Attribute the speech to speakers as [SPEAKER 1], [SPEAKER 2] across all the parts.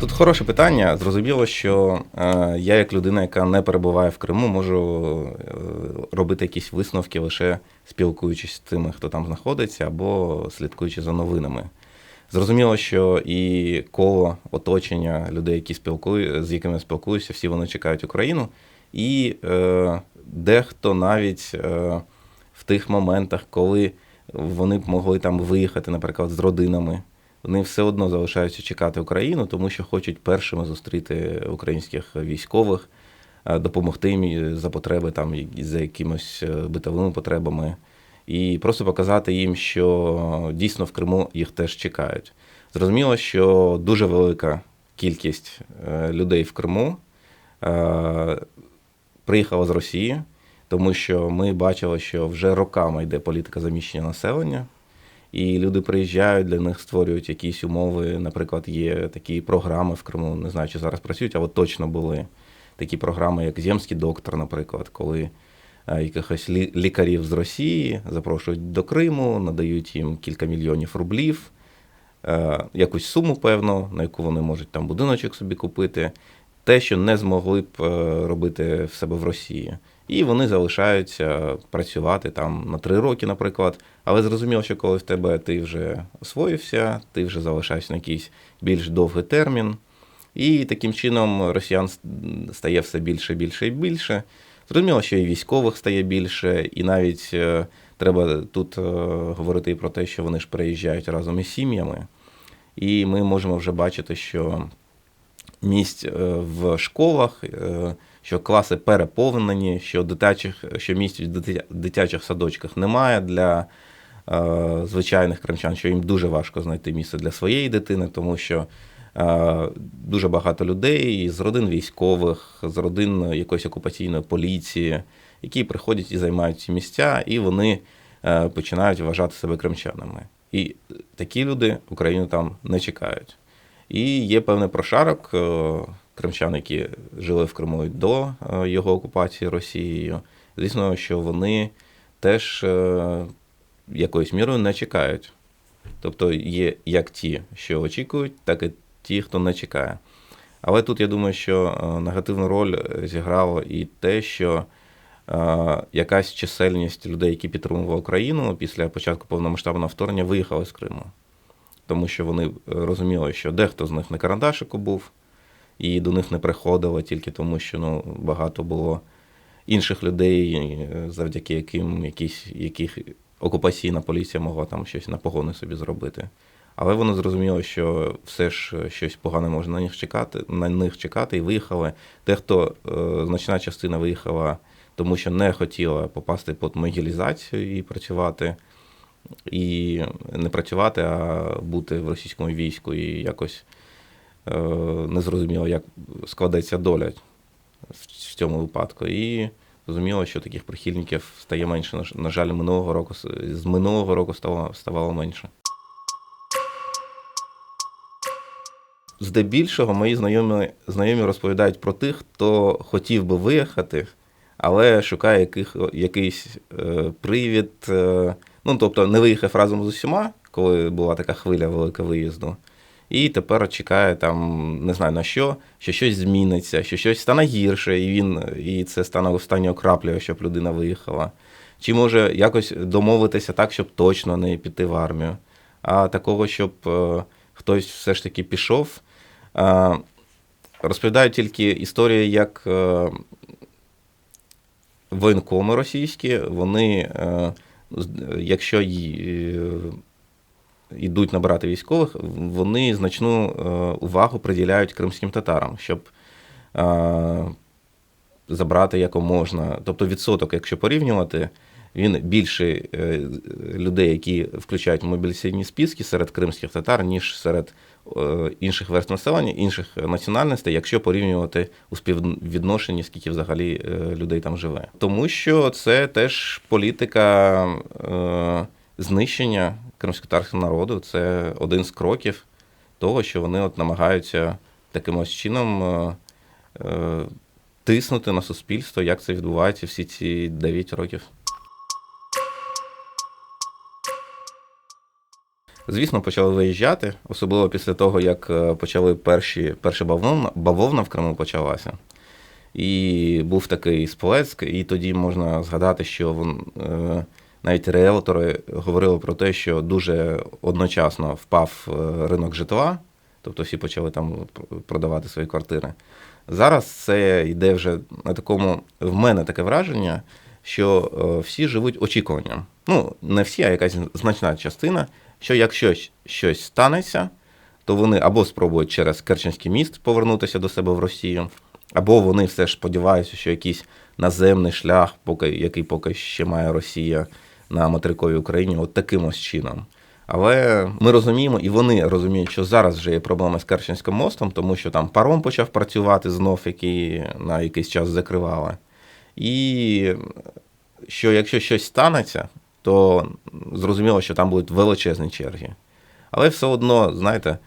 [SPEAKER 1] Тут хороше питання. Зрозуміло, що е, я, як людина, яка не перебуває в Криму, можу е, робити якісь висновки лише спілкуючись з тими, хто там знаходиться, або слідкуючи за новинами. Зрозуміло, що і коло оточення людей, які спілкую, з якими я спілкуюся, всі вони чекають Україну. І е, дехто навіть е, в тих моментах, коли вони б могли там виїхати, наприклад, з родинами, вони все одно залишаються чекати Україну, тому що хочуть першими зустріти українських військових, е, допомогти їм за потреби там за якимось е, битовими потребами, і просто показати їм, що дійсно в Криму їх теж чекають. Зрозуміло, що дуже велика кількість е, людей в Криму приїхала з Росії, тому що ми бачили, що вже роками йде політика заміщення населення. І люди приїжджають, для них створюють якісь умови. Наприклад, є такі програми в Криму, не знаю, чи зараз працюють, але точно були такі програми, як Земський доктор, наприклад, коли е, якихось лікарів з Росії запрошують до Криму, надають їм кілька мільйонів рублів, е, якусь суму, певно, на яку вони можуть там будиночок собі купити, те, що не змогли б е, робити в себе в Росії. І вони залишаються працювати там на три роки, наприклад. Але зрозуміло, що коли в тебе ти вже освоївся, ти вже залишаєшся на якийсь більш довгий термін. І таким чином росіян стає все більше, більше і більше. Зрозуміло, що і військових стає більше, і навіть е, треба тут е, говорити про те, що вони ж переїжджають разом із сім'ями. І ми можемо вже бачити, що місць е, в школах що класи переповнені, що дитячих, що місць в дитячих садочках немає для е, звичайних кримчан, що їм дуже важко знайти місце для своєї дитини, тому що е, дуже багато людей з родин військових, з родин якоїсь окупаційної поліції, які приходять і займають ці місця, і вони е, починають вважати себе кримчанами. І такі люди Україну там не чекають. І є певний прошарок. Е, кримчан, які жили в Криму до е, його окупації Росією. Звісно, що вони теж е, якоюсь мірою не чекають. Тобто є як ті, що очікують, так і ті, хто не чекає. Але тут я думаю, що е, негативну роль зіграло і те, що якась чисельність людей, які підтримували Україну після початку повномасштабного вторгнення, виїхали з Криму. Тому що вони розуміли, що дехто з них на Карандашику був і до них не приходило тільки тому, що ну, багато було інших людей, завдяки яким якісь, яких окупаційна поліція могла там щось на погони собі зробити. Але вони зрозуміли, що все ж щось погане можна на них чекати, на них чекати, і виїхали. Дехто е, значна частина виїхала, тому що не хотіла попасти під могілізацію і працювати, і не працювати, а бути в російському війську і якось Е, не зрозуміло, як складеться доля в цьому випадку. І зрозуміло, що таких прихильників стає менше. На жаль, минулого року з минулого року ставало, ставало менше. Здебільшого мої знайомі знайомі розповідають про тих, хто хотів би виїхати, але шукає яких, якийсь е, привід. Е, ну, тобто не виїхав разом з усіма, коли була така хвиля велика виїзду. І тепер чекає там, не знаю на що, що щось зміниться, що щось стане гірше, і він і це стане останньою краплею, щоб людина виїхала. Чи може якось домовитися так, щоб точно не піти в армію, а такого, щоб е, хтось все ж таки пішов. Е, розповідають тільки історії, як е, воєнкоми російські, вони, якщо йдуть набирати військових, вони значну е, увагу приділяють кримським татарам, щоб е, забрати якоможна. Тобто відсоток, якщо порівнювати, він більший е, людей, які включають мобілізаційні списки серед кримських татар, ніж серед інших верст населення, інших національностей, якщо порівнювати у співвідношенні, скільки взагалі людей там живе. Тому що це теж політика знищення кримськотарського народу це один з кроків того, що вони от намагаються таким ось чином е, е, тиснути на суспільство, як це відбувається всі ці 9 років. Звісно, почали виїжджати, особливо після того, як е, почали перші, перша бавовна, бавовна в Криму почалася. І був такий сплеск, і тоді можна згадати, що вон, е, навіть реелтори говорили про те, що дуже одночасно впав е, ринок житла, тобто всі почали там продавати свої квартири. Зараз це йде вже на такому, в мене таке враження, що е, всі живуть очікуванням. Ну, не всі, а якась значна частина, що якщо щось станеться, то вони або спробують через Керченський міст повернутися до себе в Росію, або вони все ж сподіваються, що якийсь наземний шлях, поки, який поки ще має Росія на материковій Україні, от таким ось чином. Але ми розуміємо, і вони розуміють, що зараз вже є проблема з Керченським мостом, тому що там паром почав працювати знов, який на якийсь час закривали. І що якщо щось станеться, то зрозуміло, що там будуть величезні черги. Але все одно, знаєте,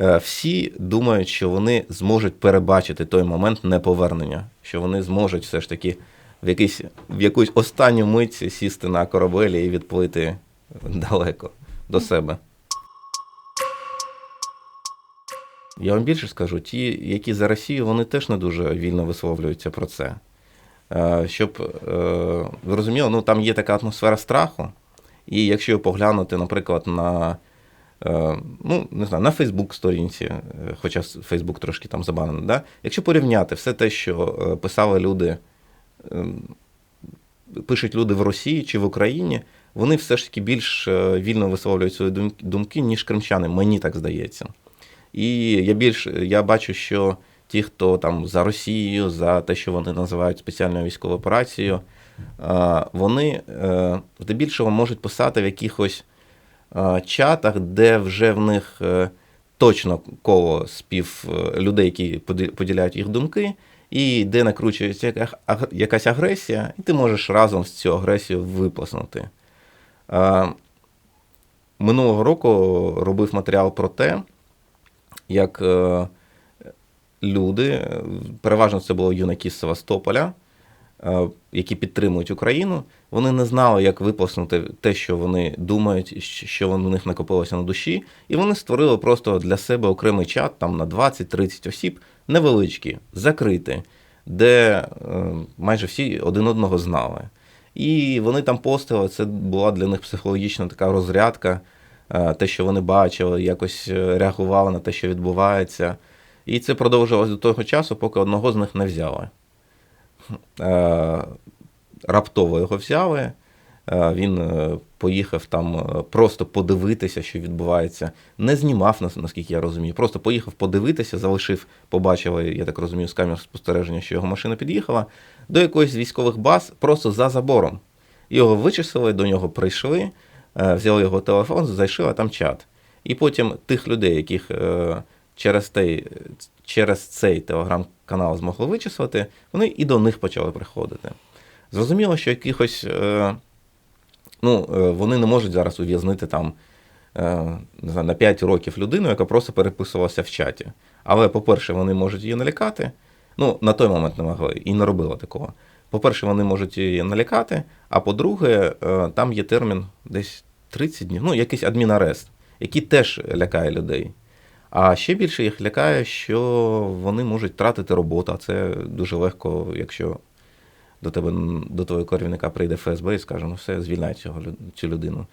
[SPEAKER 1] е, всі думають, що вони зможуть перебачити той момент неповернення, що вони зможуть все ж таки в якийсь, в якусь останню мить сісти на корабелі і відплити далеко до себе. Я вам більше скажу, ті, які за Росію, вони теж не дуже вільно висловлюються про це. Е, Щоб е, ви розуміли, ну там є така атмосфера страху. І якщо поглянути, наприклад, на е, ну, не знаю, на Фейсбук-сторінці, е, хоча Фейсбук трошки там забанений, да? якщо порівняти все те, що е, писали люди, е, пишуть люди в Росії чи в Україні, вони все ж таки більш е, вільно висловлюють свої думки, ніж кримчани, мені так здається. І я більш я бачу, що ті, хто там за Росію, за те, що вони називають спеціальною військовою операцією, е, вони е, здебільшого можуть писати в якихось чатах, де вже в них точно коло спів людей, які поділяють їх думки, і де накручується якась агресія, і ти можеш разом з цю агресію виплеснути. Минулого року робив матеріал про те, як е, люди, переважно це було юнаки з Севастополя, які підтримують Україну, вони не знали, як виплеснути те, що вони думають, що в них накопилося на душі, і вони створили просто для себе окремий чат там на 20-30 осіб, невеличкий, закритий, де е, майже всі один одного знали. І вони там постили, це була для них психологічна така розрядка, е, те, що вони бачили, якось е, реагували на те, що відбувається. І це продовжувалось до того часу, поки одного з них не взяли. Е, Раптово його взяли. Е, Він е, поїхав там просто подивитися, що відбувається. Не знімав, нас- наскільки я розумію. Просто поїхав подивитися, залишив, побачили, я так розумію, з камер спостереження, що його машина під'їхала до якоїсь військових баз просто за забором. Його вичислили, до нього прийшли, взяли його телефон, зайшли, а там чат. І потім тих людей, яких через, той, через цей телеграм-канал змогли вичислити, вони і до них почали приходити. Зрозуміло, що якихось. е, Ну, е, вони не можуть зараз ув'язнити там е, не знаю, на 5 років людину, яка просто переписувалася в чаті. Але, по-перше, вони можуть її налякати. Ну, на той момент не могли і не робили такого. По-перше, вони можуть її налякати, а по-друге, там є термін десь 30 днів, ну, якийсь адмінарест, який теж лякає людей. А ще більше їх лякає, що вони можуть втратити роботу, а це дуже легко, якщо до тебе до твого керівника прийде ФСБ і скаже, ну все, звільняй цього цю людину.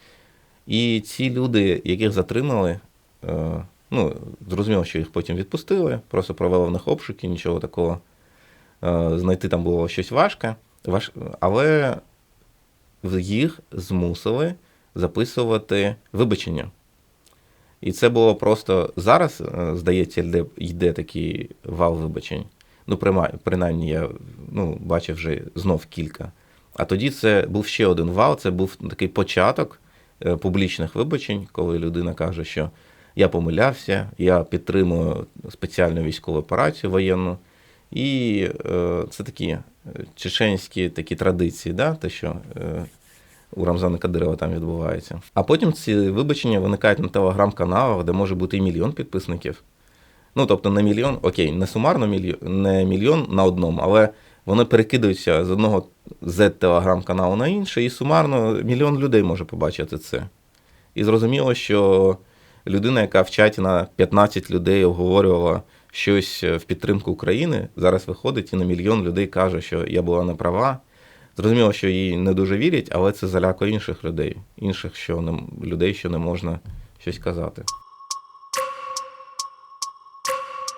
[SPEAKER 1] І ці люди, яких затримали, е, ну, зрозуміло, що їх потім відпустили, просто провели в них обшуки, нічого такого. Е, Знайти там було щось важке, але їх змусили записувати вибачення. І це було просто зараз, е, здається, йде, йде такий вал вибачень. Ну, принаймні, я ну, бачив вже знов кілька. А тоді це був ще один вал, це був такий початок е, публічних вибачень, коли людина каже, що я помилявся, я підтримую спеціальну військову операцію воєнну. І е, це такі чеченські такі традиції, да? те, що у Рамзана Кадирова там відбувається. А потім ці вибачення виникають на телеграм-каналах, де може бути і мільйон підписників. Ну, тобто не мільйон, окей, не сумарно мільйон, не мільйон на одному, але вони перекидаються з одного z телеграм-каналу на інший, і сумарно мільйон людей може побачити це. І зрозуміло, що людина, яка в чаті на 15 людей обговорювала щось в підтримку України, зараз виходить і на мільйон людей каже, що я була не права. Зрозуміло, що їй не дуже вірять, але це залякує інших людей, інших що не, людей, що не можна щось казати.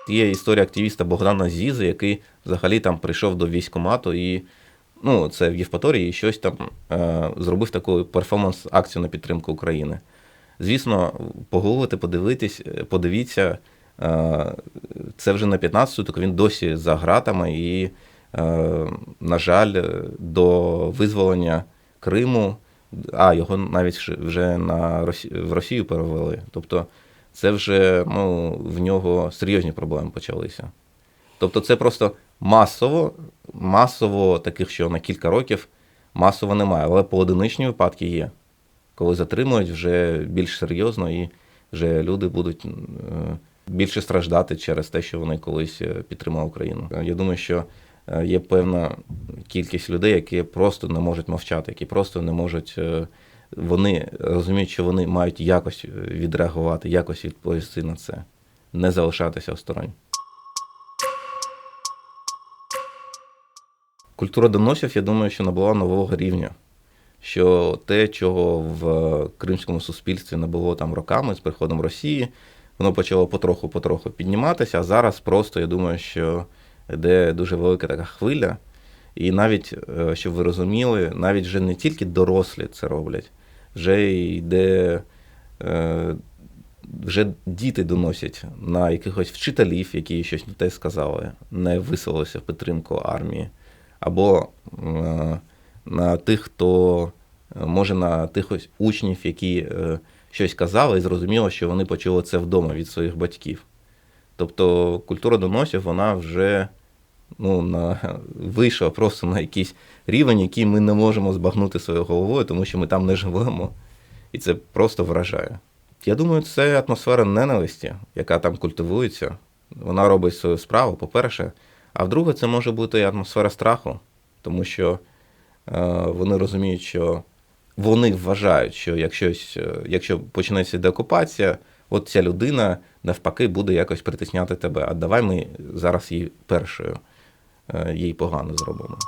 [SPEAKER 1] Є історія активіста Богдана Зізи, який взагалі там прийшов до військкомату і ну, це в Євпаторії, і щось там е, зробив таку перформанс-акцію на підтримку України. Звісно, погуглити, подивитись, е, подивіться, е, це вже на 15 суток, він досі за гратами, і, на жаль, до визволення Криму, а його навіть вже- на в Росію перевели. Тобто це вже ну, в нього серйозні проблеми почалися. Тобто це просто масово, масово таких, що на кілька років масово немає, але поодиничні випадки є, коли затримують вже більш серйозно і вже люди будуть е, більше страждати через те, що вони колись е, підтримали Україну. Я думаю, що е, є певна кількість людей, які просто не можуть мовчати, які просто не можуть. е, Вони розуміють, що вони мають якось відреагувати, якось відповісти на це, не залишатися осторонь. Культура доносів, я думаю, що набула нового рівня. Що те, чого в кримському суспільстві не було там роками з приходом Росії, воно почало потроху-потроху підніматися, а зараз просто я думаю, що йде дуже велика така хвиля. І навіть, е, щоб ви розуміли, навіть вже не тільки дорослі це роблять, вже йде. е, Вже діти доносять на якихось вчителів, які щось не те сказали, не висловилися в підтримку армії або е, на тих, хто може на тих учнів, які щось казали, і зрозуміло, що вони почули це вдома від своїх батьків. Тобто культура доносів, вона вже ну, на, вийшла просто на якийсь рівень, який ми не можемо збагнути своєю головою, тому що ми там не живемо. І це просто вражає. Я думаю, це атмосфера ненависті, яка там культивується. Вона робить свою справу, по-перше. А вдруге, це може бути атмосфера страху, тому що е, вони розуміють, що вони вважають, що якщо, якщо почнеться деокупація, от ця людина навпаки буде якось притисняти тебе. А давай ми зараз їй першою е, їй погано зробимо.